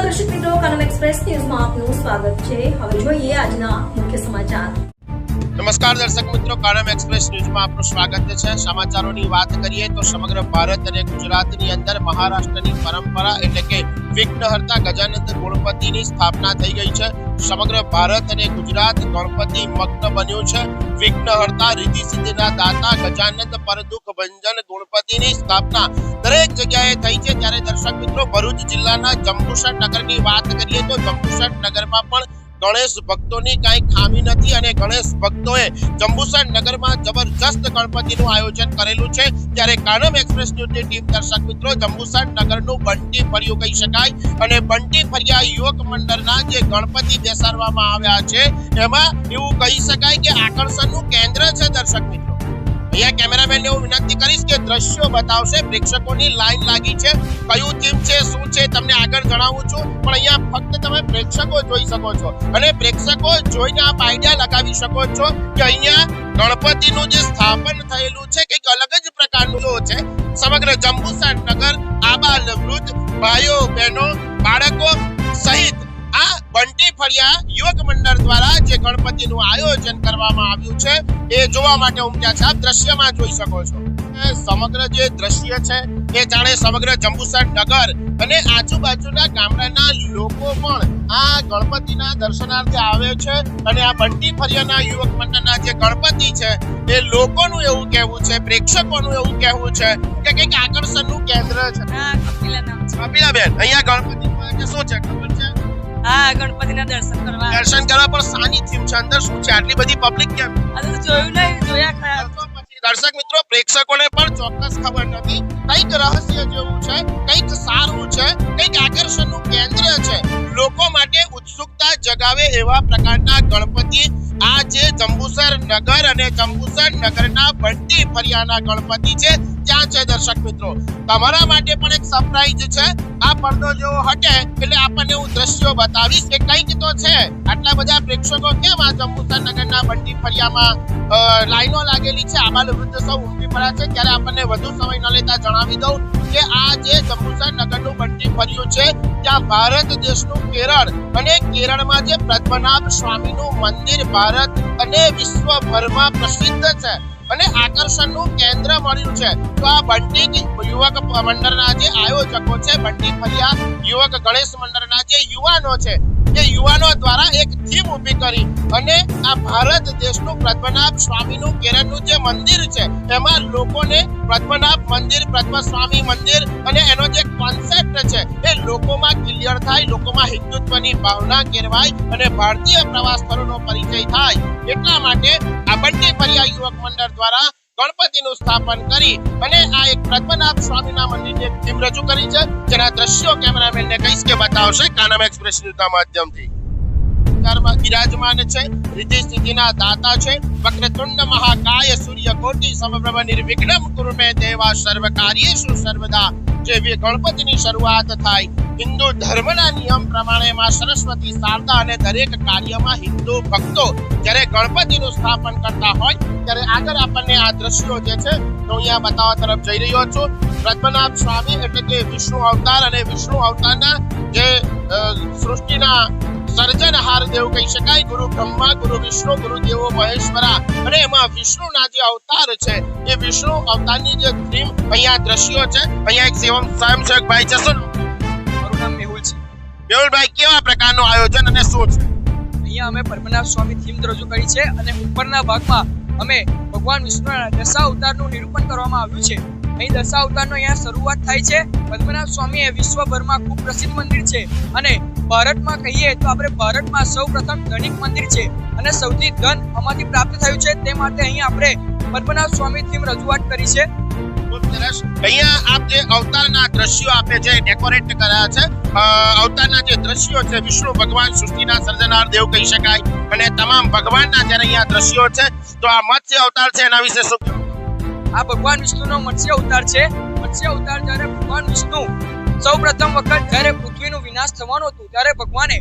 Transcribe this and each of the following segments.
નમસ્કાર દર્શક મિત્રો કનમ એક્સપ્રેસ ન્યૂઝમાં આપનું સ્વાગત છે. હવે જોઈએ આજના મુખ્ય સમાચાર. નમસ્કાર દર્શક મિત્રો, કાનમ એક્સપ્રેસ ન્યૂઝમાં આપનું સ્વાગત છે. સમાચારોની વાત કરીએ તો સમગ્ર ભારત અને ગુજરાતની અંદર મહારાષ્ટ્રની પરંપરા એટલે કે વિઘ્નહર્તા ગજાનંદ ગણપતિની સ્થાપના થઈ ગઈ છે. સમગ્ર ભારત અને ગુજરાત ગણપતિ મગ્ન બન્યું છે. વિઘ્નહર્તા રીતિ સિદ્ધિના દાતા ગજાનંદ પરદુખ ભંજન ગણપતિની સ્થાપના દરેક જગ્યાએ થઈ છે. ત્યારે દર્શક મિત્રો, ભરૂચ જિલ્લાના જંબુસર નગરની વાત કરીએ તો જંબુસર નગરમાં પણ ગણેશ ભક્તોની કાંઈ ખામી નથી અને ગણેશ ભક્તોએ જંબુસર નગરમાં જબરજસ્ત ગણપતિનું આયોજન કરેલું છે. ત્યારે કાનમ એક્સપ્રેસ ન્યૂઝની ટીમ દર્શક મિત્રો જંબુસર નગરનું બંટી ફર્યું કહી શકાય અને બંટી ફર્યા યુવક મંડળના જે ગણપતિ બેસાડવામાં આવ્યા છે, એમાં એવું કહી શકાય કે આકર્ષણનું કેન્દ્ર છે દર્શક મિત્રો. અહીંયા કેમેરામેન હું વિનંતી કરીશ કે દ્રશ્યો બતાવશે, પ્રેક્ષકોની લાઈન લાગી છે, કયું ટીમ છે, શું છે, તમને આગળ જણાવું છું, પણ અહીંયા ફક્ત તમે પ્રેક્ષકો જોઈ શકો છો અને પ્રેક્ષકો જોઈને આપ આઈડિયા લગાવી શકો છો કે અહીંયા ગણપતિનું જે સ્થાપન થયેલું છે, કંઈક અલગ જ પ્રકારનું છે, સમગ્ર જંબુસર નગર આબાલ વૃદ્ધ ભાઈઓ, બહેનો, બાળકો સહિત આ બંટી ફળિયા યુવક મંડળ દ્વારા જે ગણપતિનું આયોજન કરવામાં આવ્યું છે એ જોવા માટે ઉમટ્યા છે. આપ દ્રશ્યમાં જોઈ શકો છો સમગ્ર જે દ્રશ્ય છે એ જાણે સમગ્ર જંબુસર નગર અને આજુબાજુના ગામડાના લોકો પણ આ ગણપતિના દર્શનાર્થે આવે છે અને આ બંટી ફળિયાના યુવક મંડળના જે ગણપતિ છે એ લોકોનું એવું કહેવું છે પ્રેક્ષકોનું એવું કહેવું છે કે કંઈક આકર્ષણનું કેન્દ્ર છે. કપિલાબેન અહીંયા ગણપતિ શું છે ખબર છે? હા ગણપતિના દર્શન કરવા. દર્શન કરવા પણ સાની થીમ છે. અંદર શું છે? આટલી બધી પબ્લિક કેમ? આ જોયું નહીં જોયા ખરા. દર્શક મિત્રો પ્રેક્ષકોને પણ ચોક્કસ ખબર નથી. કંઈક રહસ્ય જેવું છે કંઈક સારું છે કંઈક આકર્ષણનું કેન્દ્ર છે. લોકો માટે ઉત્સુકતા જગાવે એવા પ્રકારના ગણપતિ આ જે જંબુસર નગર અને જંબુસર નગરના બંટી ફરિયાના ગણપતિ છે. ત્યાં છે દર્શક મિત્રો. તમારા માટે પણ એક સરપ્રાઈઝ છે. આ પડદો જેવો હટે એટલે આપણને હું દ્રશ્યો બતાવીશ કે કંઈક તો છે. આટલા બધા પ્રેક્ષકો કેમ આ જંબુસર નગરના બંટી ફરિયામાં લાઈનો લાગેલી છે? આબાલ વૃદ્ધ સૌ ઉમટી પડ્યા છે. ત્યારે આપણને વધુ સમય ન લેતા જણાવી દઉં કે આ જે જંબુસર નગરનું બંટી ફર્યું છે, ત્યાં ભારત દેશનું કેરળ અને કેરળમાં જે પદ્મનાભ સ્વામીનું મંદિર ભારત અને વિશ્વભરમાં પ્રસિદ્ધ છે અને આકર્ષણનું કેન્દ્ર મળ્યું છે. તો આ બંટી યુવક મંડળના જે આયોજકો છે બંટી ફરિયા યુવક ગણેશ મંડળના જે યુવાનો છે એ યુવાનો દ્વારા એક થીમ ઊભી કરી અને આ ભારત દેશનું પદ્મનાભ સ્વામીનું કેરળનું જે મંદિર છે, એમાં લોકોને પદ્મનાભ મંદિર પદ્મ સ્વામી મંદિર અને એનો જે કોન્સેપ્ટ છે, એ લોકોમાં ક્લિયર થાય, લોકોમાં હિન્દુત્વની ભાવના કેળવાય અને ભારતીય પ્રવાસ પરિચય થાય. એટલા માટે આ બંને પર્યા યુવક મંડળ દ્વારા ગણપતિનું સ્થાપન કરી અને આ એક પદ્મનાભ સ્વામીના મંદિરની એક થીમ રજૂ કરી છે, જેના દ્રશ્યો કેમેરામેનને કહીશ કે બતાવશે કાનમ એક્સપ્રેસ ન્યૂઝના માધ્યમથી. વિસ્તારમાં બિરાજમાન છે, રિદ્ધિ સ્થિતિના દાતા છે, વક્રતુંડ મહાકાય સૂર્ય કોટી સમપ્રભ નિર્વિઘ્નમ કુરુમે દેવા સર્વ કાર્યેષુ સર્વદા જેવી ગણપતિની શરૂઆત થાય હિન્દુ ધર્મના નિયમ પ્રમાણે માં સરસ્વતી, શારદા અને દરેક કાર્યમાં હિન્દુ ભક્તો જ્યારે ગણપતિનું સ્થાપન કરતા હોય, ત્યારે આગળ આપણને આ દ્રશ્યો જે છે, તો અહીંયા બતાવવા તરફ જઈ રહ્યો છું. પદ્મનાભ સ્વામી એટલે કે વિષ્ણુ અવતાર અને વિષ્ણુ અવતારના જે સૃષ્ટિના સર્જનહાર દેવ કહી શકાય, ગુરુ બ્રહ્મા, ગુરુ વિષ્ણુ, ગુરુ દેવો મહેશ્વરા અને એમાં વિષ્ણુના જે અવતાર છે, એ વિષ્ણુ અવતારની જે થીમ અહીંયા દ્રશ્યો છે. અહીંયા એક સેવમ સ્વયંસેવક ભાઈ મેહુલભાઈ કેવા પ્રકારનું આયોજન અને શું છે? અહીંયા અમે પરમનાથ સ્વામી થીમ રજૂ કરી છે અને ઉપરના ભાગમાં અમે ભગવાન વિષ્ણુના દશા અવતારનું નિરૂપણ કરવામાં આવ્યું છે. અહીં દશા અવતારનો અહીંયા શરૂઆત થાય છે. પદ્મનાભ સ્વામી એ વિશ્વભરમાં ખૂબ પ્રસિદ્ધ મંદિર છે અને ભારતમાં કહીએ તો આપણે ભારતમાં સૌ પ્રથમ ધનિક મંદિર છે અને સૌથી ધન આમાંથી પ્રાપ્ત થયું છે. તે માટે અહીં આપણે પદ્મનાભ સ્વામી થીમ રજૂઆત કરી છે. સરસ. અહીંયા આપ જે અવતારના દ્રશ્યો આપે છે ડેકોરેટ કર્યા છે. અવતારના જે દ્રશ્યો છે, વિષ્ણુ ભગવાન સૃષ્ટિના સર્જનાર દેવ કહી શકાય. અને તમામ ભગવાનના જ્યારે અહીંયા દ્રશ્યો છે, તો આ મત્સ્ય અવતાર છે એના વિશે શું આ ભગવાન વિષ્ણુનો મત્સ્ય અવતાર છે. મત્સ્ય અવતાર જ્યારે ભગવાન વિષ્ણુ સૌ પ્રથમ વખત જ્યારે પૃથ્વીનું વિનાશ થવાનું હતું, ત્યારે ભગવાને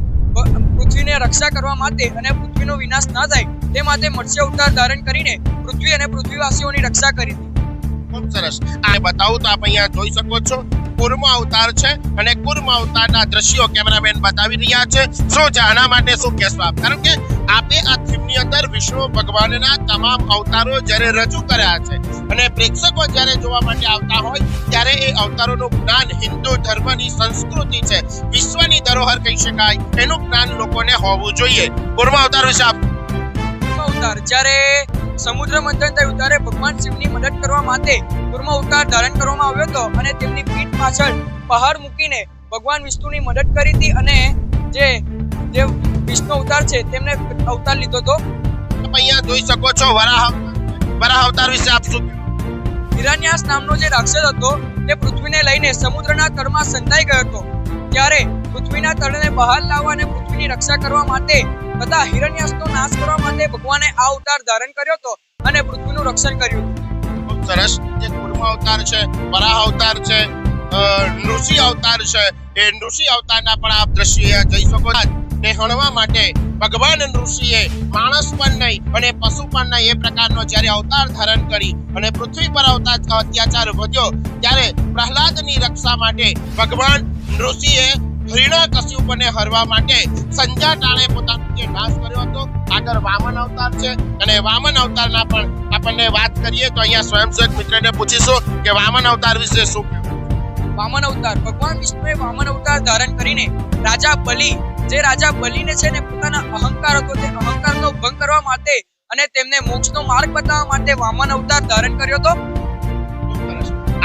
પૃથ્વીને રક્ષા કરવા માટે અને પૃથ્વીનો વિનાશ ન થાય, તે માટે મત્સ્ય અવતાર ધારણ કરીને પૃથ્વી અને પૃથ્વીવાસીઓની રક્ષા કરી હતી. ખૂબ સરસ. આ બતાવું તો આપ અહીંયા જોઈ શકો છો. કુર્મ અવતાર છે અને કુર્મ અવતારના દ્રશ્યો કેમેરામેન બતાવી રહ્યા છે. શું છે માટે શું કહેશો આપ? કારણ કે આપે આ થીમની અંદર વિષ્ણુ ભગવાનના તમામ અવતારો જ્યારે રજૂ કર્યા છે અને પ્રેક્ષકો જ્યારે જોવા માટે આવતા હોય ત્યારે એ અવતારોનું જ્ઞાન હિન્દુ ધર્મની સંસ્કૃતિ છે. વિશ્વની ધરોહર કહી શકાય. એનું જ્ઞાન લોકોને હોવું જોઈએ. કુર્મ અવતાર વિશે આપ. અવતાર. જ્યારે સમુદ્ર મંથન થયું ત્યારે ભગવાન શિવની મદદ કરવા માટે કુર્મ અવતાર ધારણ કરવામાં આવ્યો હતો અને તેમની પીઠ પાછળ પહાડ મૂકીને ભગવાન વિષ્ણુની મદદ કરી હતી અને જે જે વિષ્ણુ અવતાર છે તેમને અવતાર લીધો હતો. તમે અહીંયા જોઈ શકો છો વરાહ વરાહ અવતાર વિશે આપ શું હિરણ્યાસ નામનો જે રાક્ષસ હતો તે પૃથ્વીને લઈને સમુદ્રના તળમાં સંતાઈ ગયો હતો. ત્યારે પૃથ્વીના તળને બહાર લાવવા અને પૃથ્વીની રક્ષા કરવા માટે, તથા હિરણ્યાસનો નાશ કરવા માટે ભગવાને આ અવતાર ધારણ કર્યો હતો અને પૃથ્વીનું રક્ષણ કર્યું ખૂબ સરસ. જે કુર્મ અવતાર છે વરાહ અવતાર છે નૃષિ અવતાર છે, એ નૃષિ અવતારના પણ આપ દ્રશ્ય જઈ શકો ને હણવા માટે ભગવાન નૃષિએ માણસ પણ નહીં, અને પશુ પણ નહીં, એ પ્રકારનો જ્યારે અવતાર ધારણ કરી અને પૃથ્વી પર અવતાર અત્યાચાર વધ્યો, ત્યારે પ્રહલાદની રક્ષા માટે ભગવાન નૃષિએ હિરણ્યકશ્યપને હરવા માટે સંજા ટાણે પોતાનો જે નાશ કર્યો હતો આગળ વામન અવતાર છે. અને વામન અવતારના પણ આપણને વાત કરીએ તો અહીંયા સ્વયંસેવક મિત્રને પૂછીશું કે વામન અવતાર વિશે શું વામન અવતાર. ભગવાન વિષ્ણુએ વામન અવતાર ધારણ કરીને રાજા બલિ જે રાજા બલિને છે ને પોતાના અહંકાર હતો તે અહંકારનો ભંગ કરવા માટે અને તેમને મોક્ષનો માર્ગ બતાવવા માટે વામન અવતાર ધારણ કર્યો હતો.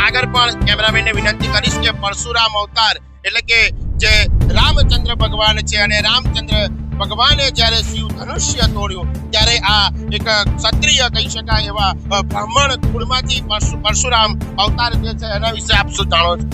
આગળ પણ કેમેરામેનને વિનંતી કરીશ કે પરશુરામ અવતાર એટલે કે જે રામચંદ્ર ભગવાન છે અને રામચંદ્ર ભગવાને જ્યારે શિવ ધનુષ્ય તોડ્યું, ત્યારે આ એક ક્ષત્રિય કહી શકાય એવા બ્રાહ્મણ કુળમાંથી પરશુરામ અવતાર જે છે એના વિશે આપ શું જાણો છો?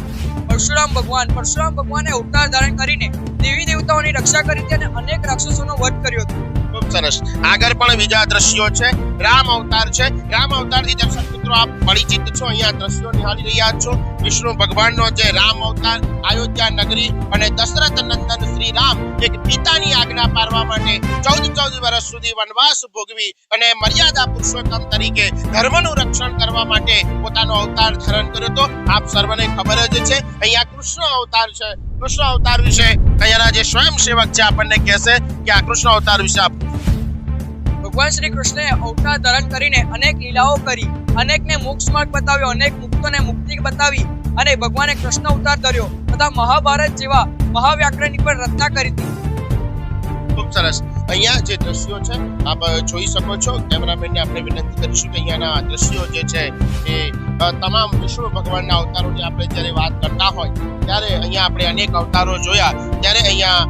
પરશુરામ ભગવાન, પરશુરામ ભગવાને અવતાર ધારણ કરીને દેવી દેવતાઓની રક્ષા કરી હતી અને અનેક રાક્ષસોનો વધ કર્યો હતો. સરસ. આગળ પણ બીજા દ્રશ્યો છે. રામ અવતાર છે. રામ અવતારથી દર્શક મિત્રો, આપ પરિચિત છો. અહીંયા દ્રશ્યો નિહાળી રહ્યા છો. વિષ્ણુ ભગવાનનો જે રામ અવતાર, અયોધ્યા નગરી અને દશરથ નંદન શ્રી રામ એક પિતાની આજ્ઞા પાડવા માટે ચૌદ ચૌદ વર્ષ સુધી વનવાસ ભોગવી અને મર્યાદા પુરુષોત્તમ તરીકે ધર્મનું રક્ષણ કરવા માટે પોતાનો અવતાર ધારણ કર્યો હતો. આપ સર્વને ખબર જ છે. અહીંયા કૃષ્ણ અવતાર છે. કૃષ્ણ અવતાર વિશે અહીંયાના જે સ્વયંસેવક છે આપણને કહેશે કે આ કૃષ્ણ અવતાર વિશે આપ ભગવાન શ્રી કૃષ્ણે અવતાર ધારણ કરીને અનેક લીલાઓ કરી અનેકને મોક્ષ માર્ગ બતાવ્યો અનેક મુક્તોને મુક્તિ બતાવી અને ભગવાને કૃષ્ણ અવતાર ધર્યો તથા મહાભારત જેવા મહાવ્યાકરણની પણ રચના કરી હતી. ખૂબ સરસ. અહીંયા જે દ્રશ્યો છે, આપ જોઈ શકો છો. કેમેરામેનને આપણે વિનંતી કરીશું કે અહીંયાના દ્રશ્યો જે છે એ તમામ વિષ્ણુ ભગવાનના અવતારોની આપણે જ્યારે વાત કરતા હોય, ત્યારે અહીંયા આપણે અનેક અવતારો જોયા. ત્યારે અહીંયા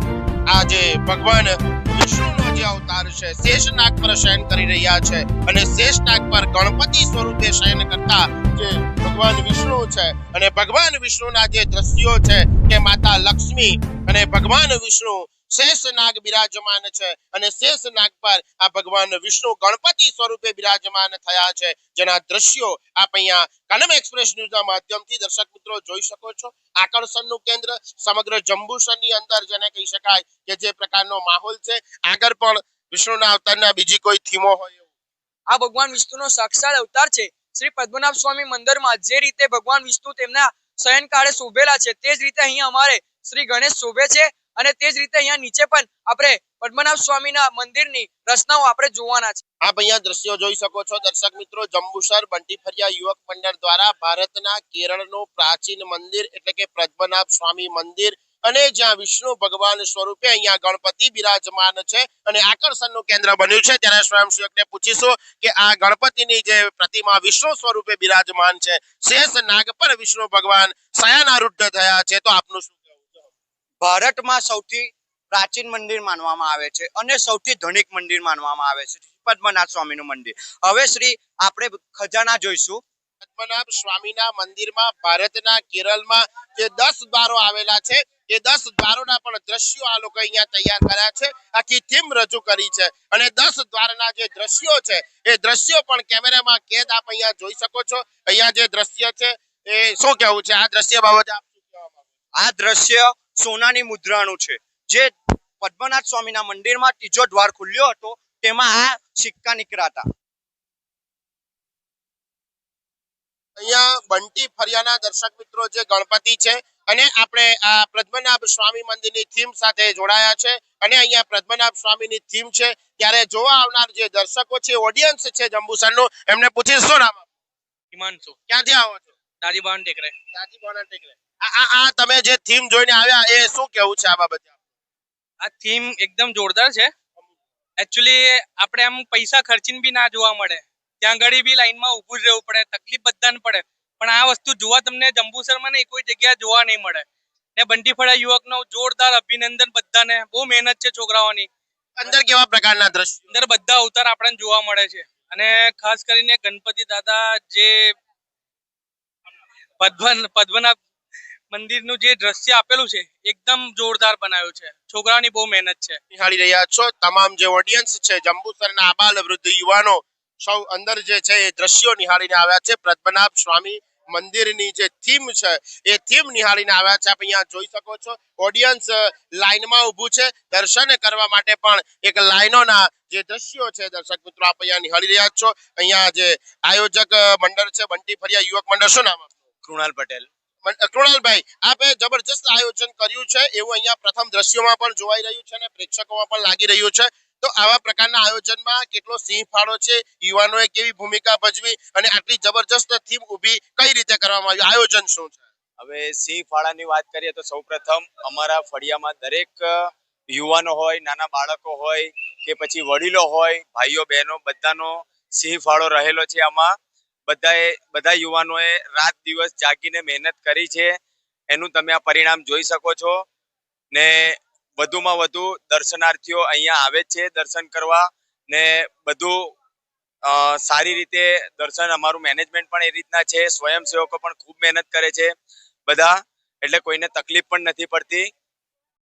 આ જે ભગવાન વિષ્ણુનો જે અવતાર છે શેષનાગ પર શયન કરી રહ્યા છે અને શેષનાગ પર ગણપતિ સ્વરૂપે શયન કરતા જે ભગવાન વિષ્ણુ છે અને ભગવાન વિષ્ણુના જે દ્રશ્યો છે, કે માતા લક્ષ્મી અને ભગવાન વિષ્ણુ શેષનાગ બિરાજમાન છે અને શેષનાગ પર આ ભગવાન વિષ્ણુ ગણપતિ સ્વરૂપે બિરાજમાન થયા છે. જેના દ્રશ્યો આપ અહીંયા કલમ એક્સપ્રેસ ન્યૂઝના માધ્યમથી દર્શક મિત્રો જોઈ શકો છો. આકર્ષણનું કેન્દ્ર સમગ્ર જંબુસરની અંદર જેને કહી શકાય કે જે પ્રકારનો માહોલ છે. આગળ પણ વિષ્ણુના અવતારના બીજી કોઈ થીમો હોય આ ભગવાન વિષ્ણુનો સાક્ષાત અવતાર છે. શ્રી પદ્મનાભ સ્વામી મંદિરમાં જે રીતે ભગવાન વિષ્ણુ તેમના શયનકાળે શોભેલા છે, તે જ રીતે અહીંયા અમારે શ્રી ગણેશ શોભે છે. અને તે જ રીતે અહીંયા નીચે પણ આપણે પદ્મનાભ સ્વામીના મંદિરની રચનાઓ આપણે જોવાના છે. આપ અહીંયા દ્રશ્યો જોઈ શકો છો. દર્શક મિત્રો, જંબુસર બંટી યુવક મંડળ દ્વારા ભારતના કેરળનું પ્રાચીન મંદિર એટલે કે પદ્મનાભ સ્વામી મંદિર અને જ્યાં વિષ્ણુ ભગવાન સ્વરૂપે અહીંયા ગણપતિ બિરાજમાન છે અને આકર્ષણનું કેન્દ્ર બન્યું છે. ત્યારે સ્વયંસેવકને પૂછીશું કે આ ગણપતિની જે પ્રતિમા વિષ્ણુ સ્વરૂપે બિરાજમાન છે, શેષ નાગ પર વિષ્ણુ ભગવાન શયનારૂઢ થયા છે તો આપનું શું ભારતમાં સૌથી પ્રાચીન મંદિર માનવામાં આવે છે અને સૌથી ધનિક મંદિર માનવામાં આવે છે પદ્મનાથ સ્વામીનું મંદિર. હવે શ્રી આપણે ખજાના જોઈશું. પદ્મનાભ સ્વામીના મંદિરમાં ભારતના કેરળમાં જે દસ દ્વારો આવેલા છે એ દસ દ્વારોના પણ દ્રશ્યો આ લોકો અહીંયા તૈયાર કર્યા છે આખી થીમ રજૂ કરી છે. અને દસ દ્વારના જે દ્રશ્યો છે એ દ્રશ્યો પણ કેમેરામાં કેદ આપ અહીંયા જોઈ શકો છો. અહીંયા જે દ્રશ્ય છે એ શું કહેવું છે? આ દ્રશ્ય બાબતે આપ શું કહેવા આ દ્રશ્ય સોનાની મુદ્રાનું છે. જે પદ્મનાથ સ્વામીના મંદિરમાં ત્રીજો દ્વાર ખુલ્યો હતો તેમાં આ સિક્કા નીકળાતા અહીંયા બંટી ફરિયાના દર્શક મિત્રો જે ગણપતિ છે અને આપણે આ પ્રદ્મનાભ સ્વામી મંદિરની થીમ સાથે જોડાયા છે અને અહીંયા પ્રદ્મનાભ સ્વામીની થીમ છે ત્યારે જોવા આવનાર જે દર્શકો છે ઓડિયન્સ છે જંબુસરનું એમને પૂછીશ શું નામ? હિમાંશુ. ક્યાંથી આવો છો? દાદીબાન ટેકરે. દાદી બોના ટેકરે. આ તમે જે થીમ જોઈને આવ્યા એ શું કેવું છે આ બાબતે? આ થીમ એકદમ જોરદાર છે. એકચ્યુઅલી આપણે આમ પૈસા ખર્ચીને બી ના જોવા મળે. ત્યાં ઘડી બી લાઈનમાં ઊભું જ રહેવું પડે તકલીફ બધાને પડે. પણ આ વસ્તુ જોવા તમને જંબુસરમાં નહીં કોઈ જગ્યાએ જોવા નહીં મળે. ને બંટીફળા યુવકનો જોરદાર અભિનંદન બધાને. બહુ મહેનત છે છોકરાઓની. અંદર કેવા પ્રકારના દ્રશ્યો? અંદર બધા અવતાર આપણને જોવા મળે છે. અને ખાસ કરીને ગણપતિ દાદા જે પદ્મ પદ્મનાભ મંદિરનું જે દ્રશ્ય આપેલું છે એકદમ જોરદાર બનાવ્યું છે. છોકરાઓની બહુ મહેનત છે. નિહાળી રહ્યા છો તમામ જે ઓડિયન્સ છે જંબુસરના આબાલ વૃદ્ધ યુવાનો સૌ અંદર જે છે એ દ્રશ્યો નિહાળીને આવ્યા છે. પદ્મનાભ સ્વામી મંદિરની જે થીમ છે એ થીમ નિહાળીને આવ્યા છે. આપ અહીંયા જોઈ શકો છો ઓડિયન્સ લાઈનમાં ઊભું છે. દર્શન કરવા માટે પણ એક લાઈનોના જે દ્રશ્યો છે દર્શક મિત્રો આપ અહીંયા નિહાળી રહ્યા છો. અહીંયા જે આયોજક મંડળ છે બંટી ફરિયા યુવક મંડળ શું નામ આપનું? કૃણાલ પટેલ. કૃણાલભાઈ, આપે જબરજસ્ત આયોજન કર્યું છે એવું અહીંયા પ્રથમ દ્રશ્યોમાં પણ જોવાઈ રહ્યું છે અને પ્રેક્ષકોમાં પણ લાગી રહ્યું છે. તો આવા પ્રકારના આયોજનમાં કેટલો સિંહ ફાળો છે, યુવાનોએ કેવી ભૂમિકા ભજવી અને આટલી જબરજસ્ત થીમ ઊભી કઈ રીતે કરવામાં આવી? આયોજન શું છે? હવે સિંહ ફાળાની વાત કરીએ તો સૌપ્રથમ અમારા ફળિયામાં દરેક યુવાનો હોય, નાના બાળકો હોય કે પછી વડીલો હોય, ભાઈઓ, બહેનો બધાનો સિંહ ફાળો રહેલો છે આમાં. બધાએ, બધા યુવાનોએ રાત દિવસ જાગીને મહેનત કરી છે. એનું તમે આ પરિણામ જોઈ શકો છો. ને વધુમાં વધુ દર્શનાર્થીઓ અહીંયા આવે છે દર્શન કરવા. ને બધું સારી રીતે દર્શન, અમારું મેનેજમેન્ટ પણ એ રીતના છે. સ્વયંસેવકો પણ ખૂબ મહેનત કરે છે બધા. એટલે કોઈને તકલીફ પણ નથી પડતી.